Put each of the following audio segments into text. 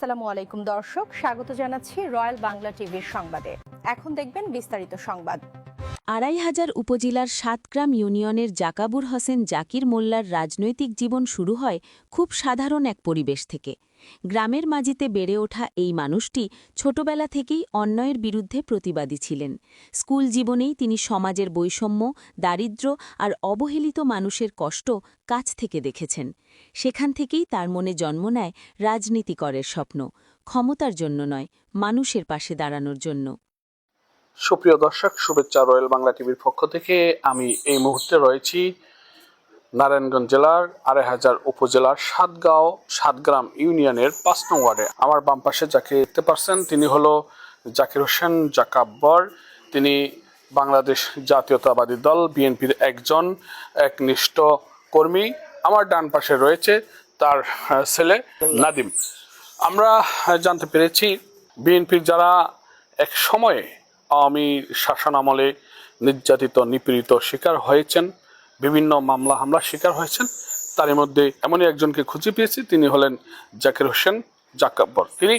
আসসালামু আলাইকুম দর্শক স্বাগত জানাচ্ছি রয়্যাল বাংলা টিভির সংবাদে। এখন দেখবেন বিস্তারিত সংবাদ। আড়াই হাজার উপজেলার সাতগ্রাম ইউনিয়নের জাকাবুর হোসেন জাকির মোল্লার রাজনৈতিক জীবন শুরু হয় খুব সাধারণ এক পরিবেশ থেকে। গ্রামের মাঝিতে বেড়ে ওঠা এই মানুষটি ছোটবেলা থেকেই অন্যায়ের বিরুদ্ধে প্রতিবাদী ছিলেন। স্কুল জীবনেই তিনি সমাজের বৈষম্য দারিদ্র্য আর অবহেলিত মানুষের কষ্ট কাছ থেকে দেখেছেন। সেখান থেকেই তার মনে জন্ম নেয় রাজনীতিকরের স্বপ্ন। ক্ষমতার জন্য নয়, মানুষের পাশে দাঁড়ানোর জন্য। সুপ্রিয় দর্শক, শুভেচ্ছা রয়্যাল বাংলা টিভির পক্ষ থেকে আমি এই মুহূর্তে রয়েছি নারায়ণগঞ্জ জেলার আড়াই হাজার উপজেলার সাতগাঁও, সাতগ্রাম ইউনিয়নের পাঁচ নং ওয়ার্ডে। আমার বাম পাশে যাকে দেখতে পাচ্ছেন তিনি হলো জাকির হোসেন জাকাব্বর। তিনি বাংলাদেশ জাতীয়তাবাদী দল, বিএনপির একজন একনিষ্ঠ কর্মী। আমার ডান পাশে রয়েছে তার ছেলে নাদিম। আমরা জানতে পেরেছি, বিএনপির যারা এক সময়ে আওয়ামী শাসন আমলে নির্যাতিত, নিপীড়িত শিকার হয়েছেন, বিভিন্ন মামলা হামলা শিকার হয়েছেন। তারই মধ্যে এমনই একজনকে খুঁজে পেয়েছি, তিনি হলেন জাকির হোসেন জাকাব্বর। তিনি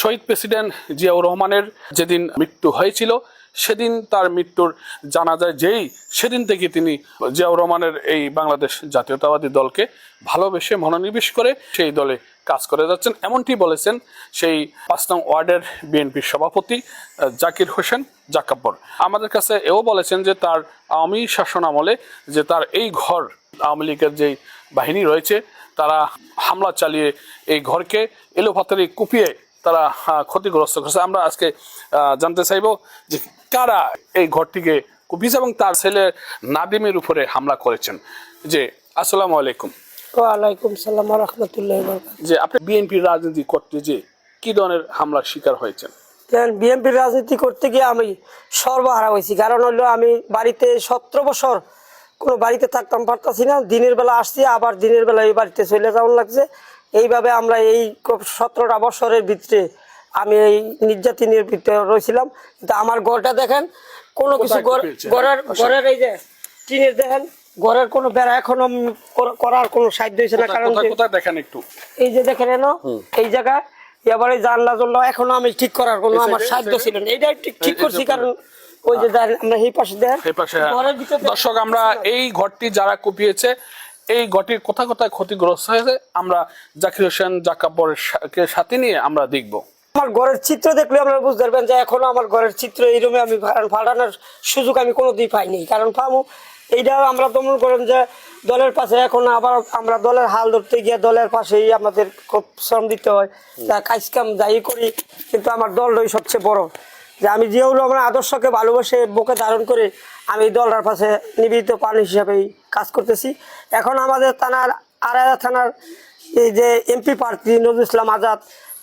শহীদ প্রেসিডেন্ট জিয়াউর রহমানের যেদিন মৃত্যু হয়েছিল সেদিন তার মৃত্যুর জানা যায় যেই সেদিন থেকে তিনি জিয়াউর রহমানের এই বাংলাদেশ জাতীয়তাবাদী দলকে ভালোবেসে মনোনিবেশ করে সেই দলে কাজ করে যাচ্ছেন। এমনটি বলেছেন সেই পাঁচ নং ওয়ার্ডের বিএনপির সভাপতি জাকির হোসেন জাকাব্বর। আমাদের কাছে এও বলেছেন যে তার আওয়ামী শাসন আমলে যে তার এই ঘর, আওয়ামী লীগের যেই বাহিনী রয়েছে, তারা হামলা চালিয়ে এই ঘরকে এলোপাতারি কুপিয়ে তারা ক্ষতিগ্রস্ত করেছে। আমরা আজকে জানতে চাইব যে কারা এই ঘরটিকে কুপিয়েছে এবং তার ছেলে নাদিমের উপরে হামলা করেছেন। যে আসসালামু আলাইকুম। ওয়ালাইকুম সালাম রহমতুল্লাহ যে আপনি বিএনপির রাজনীতি করতে যে কি ধরনের হামলার শিকার হয়েছেন? বিএনপির রাজনীতি করতে গিয়ে আমি সর্বহারা হয়েছি। কারণ হলো আমি বাড়িতে সতেরো বছর কোনো বাড়িতে থাকতাম পারতাছি না। দিনের বেলা আসছি আবার দিনের বেলা এই বাড়িতে চলে যাওয়ার লাগছে। এইভাবে আমরা এই সতেরোটা বছরের ভিতরে আমি এই নির্যাতনের ভিতরে রয়েছিলাম। কিন্তু আমার ঘরটা দেখেন কোনো কিছু? ঘরের ঘরের এই যে টিনের দেখেন ঘরের কোনো বেড়া এখনও করার কোনো সাহায্য হয়েছে না কারণ দেখেন একটু? এই যে দেখেন এনো এই জায়গায় এবারে জানলা জল্লা এখনও আমি ঠিক করার কোনো আমার এ? ছিল না এটা ঠিক করছি কারণ ওই যে আমরা এই পাশে দেন এই পাশে ঘরের ভিতরে দেখেন- দর্শক আমরা এই ঘরটি যারা কুপিয়েছে এই ঘরটির কোথায় কোথায় ক্ষতিগ্রস্ত হয়েছে, আমরা জাকির হোসেন জাকাব্বরের সাথে নিয়ে আমরা দেখব। আমার ঘরের চিত্র দেখলে আপনারা বুঝতে পারবেন যে এখনও আমার ঘরের চিত্র এই রুমে আমি ফাটানোর সুযোগ আমি কোনোদিন পাইনি। কারণ পাবো এইটা আমরা দমন করেন যে দলের পাশে এখন আবার আমরা দলের হাল ধরতে গিয়ে দলের পাশেই আমাদের খুব শ্রম দিতে হয়। কাজ কাম যাই করি, কিন্তু আমার দলটাই সবচেয়ে বড়। যে আমি জিয়াউর রহমানের আদর্শকে ভালোবাসে বুকে ধারণ করে আমি দলটার পাশে নিবেদিত প্রাণ হিসাবেই কাজ করতেছি। এখন আমাদের থানার আড়াইয়া থানার এই যে এমপি প্রার্থী নজরুল ইসলাম আজাদ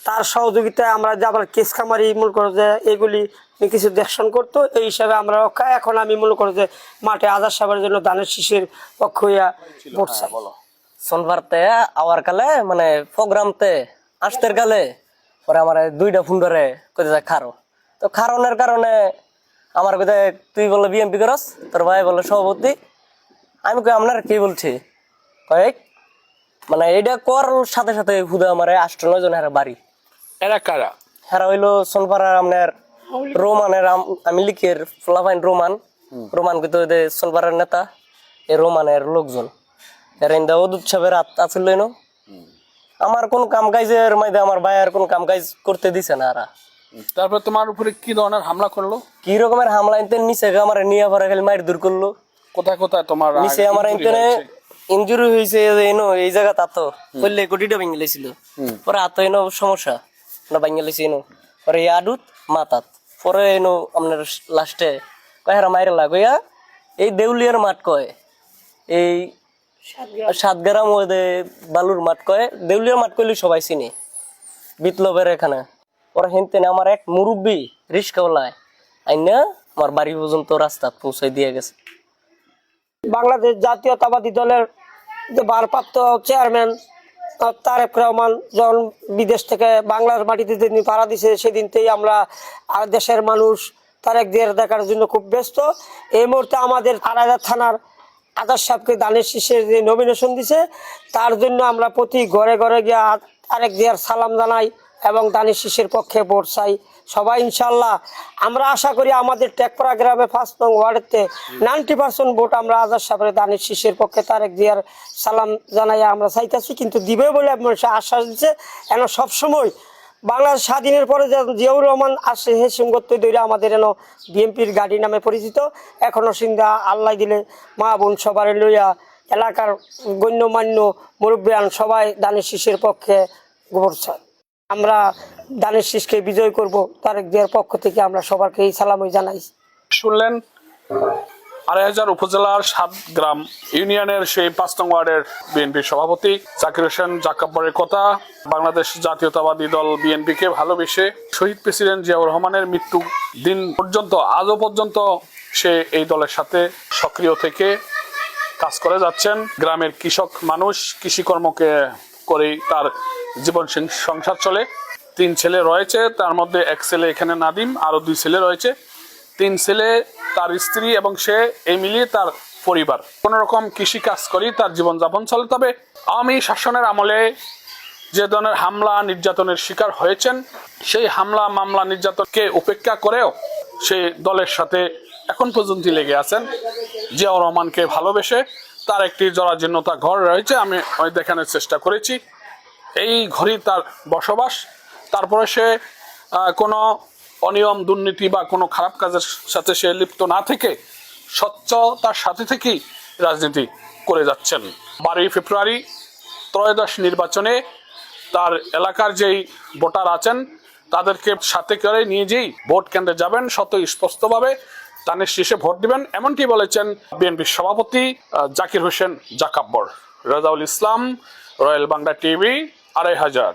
তার সহযোগিতায় আমরা যে আবার কেস খামারি মনে করো যে এগুলি কিছু দেখশন করতো এই হিসাবে আমরা রক্ষা। এখন আমি মনে করো যে মাঠে আজাদ সাহেবের জন্য দানের শিশির পক্ষ হইয়া ভোট চাই। সোনবারতে আওয়ার কালে মানে প্রোগ্রামতে আসতের কালে পরে আমার দুইটা ফোন ধরে কোথায় খারো। তো খারণের কারণে আমার কোথায় তুই বলে বিএমপি করস তোর ভাই বলে সভাপতি। আমি কই আপনার কি বলছি? কয়েক মানে এটা কর সাথে সাথে খুদে আমার আষ্ট নয় জন হেরা বাড়ি। এরা কারা? হেরা হইল সোনপাড়ার আপনার রোমানের আমি লিখের ফলাফাইন রোমান। রোমান কিন্তু সোনপাড়ার নেতা এই রোমানের লোকজন। এর ইন্দা অদূত সাহেবের হাত আছিল আমার কোন কাম কাজের মাইদে আমার ভাইয়ের কোন কাম কাজ করতে দিছে না এরা। তারপর তোমার উপরে কি ধরনের হামলা করল? কি রকমের হামলা? ইনতে নিচে আমার নিয়ে পরে খালি মারি দূর করল। কোথায় কোথায় তোমার নিচে আমার injury ইনতে হয়েছে? ইঞ্জুরি হয়েছে এনো এই জায়গা তাতো করলে কোটিটা ভেঙে লেছিল। পরে হাত এনো সমস্যা। না ভেঙে লেছি এনো। পরে আডুত মাতাত পরে এনো আপনার লাস্টে কয়েরা মাইরে লাগইয়া এই দেউলিয়ার মাঠ কয়। এই সাত গ্রাম ওদের বালুর মাঠ কয়। দেউলিয়ার মাঠ কইলে সবাই চিনি। বিপ্লবের এখানে। পরে হেনতে আমার এক মুরব্বী রিস্কাওয়ালায় আইনা আমার বাড়ি পর্যন্ত রাস্তা পৌঁছাই দিয়ে গেছে। বাংলাদেশ জাতীয়তাবাদী দলের যে ভারপ্রাপ্ত চেয়ারম্যান তারেক রহমান যখন বিদেশ থেকে বাংলার মাটিতে যেদিন পাড়া দিছে, সেদিনতেই আমরা আর দেশের মানুষ তারেক দিয়ার দেখার জন্য খুব ব্যস্ত। এই মুহূর্তে আমাদের আড়াইদা থানার আদার সাহেবকে দানের শীষের যে নমিনেশন দিছে, তার জন্য আমরা প্রতি ঘরে ঘরে গিয়ে আ- তারেক দিয়ার সালাম জানাই। এবং দানিশ শিশির পক্ষে ভোট চাই। সবাই ইনশাল্লাহ আমরা আশা করি আমাদের টেকপাড়া গ্রামে ফার্স্ট নং ওয়ার্ডেতে নাইনটি পার্সেন্ট ভোট আমরা আজাদ সাহেবের দানিশ শিশির পক্ষে তারেক দিয়ার সালাম জানাই আমরা চাইতেছি। কিন্তু দিবে বলে মানুষ আশ্বাস দিচ্ছে এন সবসময় বাংলাদেশ স্বাধীনের পরে জিয়াউর রহমান আসে, হে সিংহত্ব দৈরা আমাদের এন বিএনপির গাড়ি নামে পরিচিত। এখনও সিন্ধা আল্লাহ দিলে মা বোন সবার লইয়া এলাকার গণ্যমান্য মুরব্বিয়ান সবাই দানের শিশির পক্ষে গোবর চায়। আমরা দানের শীষকে বিজয় করব, তারেক দিয়ার পক্ষ থেকে আমরা সবারকে এই সালামই জানাই। শুনলেন আড়াই হাজার উপজেলার সাত গ্রাম ইউনিয়নের সেই পাঁচ নং ওয়ার্ডের বিএনপি সভাপতি জাকির হোসেন জাকাব্বরের কথা, বাংলাদেশ জাতীয়তাবাদী দল বিএনপিকে ভালোবেসে শহীদ প্রেসিডেন্ট জিয়াউর রহমানের মৃত্যু দিন পর্যন্ত, আজও পর্যন্ত সে এই দলের সাথে সক্রিয় থেকে কাজ করে যাচ্ছেন। গ্রামের কৃষক মানুষ কৃষিকর্মকে করেই তার জীবন সংসার চলে। তিন ছেলে রয়েছে, তার মধ্যে এক ছেলে এখানে নাদিম আরও দুই ছেলে রয়েছে। তিন ছেলে, তার স্ত্রী এবং সে, এই মিলিয়ে তার পরিবার। কোন রকম কৃষি কাজ করি তার জীবনযাপন চলে। তবে আওয়ামী শাসনের আমলে যে ধরনের হামলা, নির্যাতনের শিকার হয়েছেন, সেই হামলা, মামলা, নির্যাতনকে উপেক্ষা করেও সে দলের সাথে এখন পর্যন্ত লেগে আছেন। জিয়াউর রহমানকে ভালোবেসে তার একটি জরাজীর্ণতা ঘর রয়েছে, আমি ওই দেখানোর চেষ্টা করেছি। এই ঘরই তার বসবাস। তারপরে সে কোনো অনিয়ম, দুর্নীতি বা কোনো খারাপ কাজের সাথে সে লিপ্ত না থেকে স্বচ্ছতার সাথে থেকেই রাজনীতি করে যাচ্ছেন। বারোই ফেব্রুয়ারি ত্রয়োদশ নির্বাচনে তার এলাকার যেই ভোটার আছেন, তাদেরকে সাথে করে নিয়ে যেই ভোট কেন্দ্রে যাবেন শত স্পষ্টভাবে তানের শেষে ভোট দিবেন। এমনটি বলেছেন বিএনপির সভাপতি Zakir Hossain জাকাব্বর। Rajaul Islam, royal Bangla TV. আড়াই হাজার।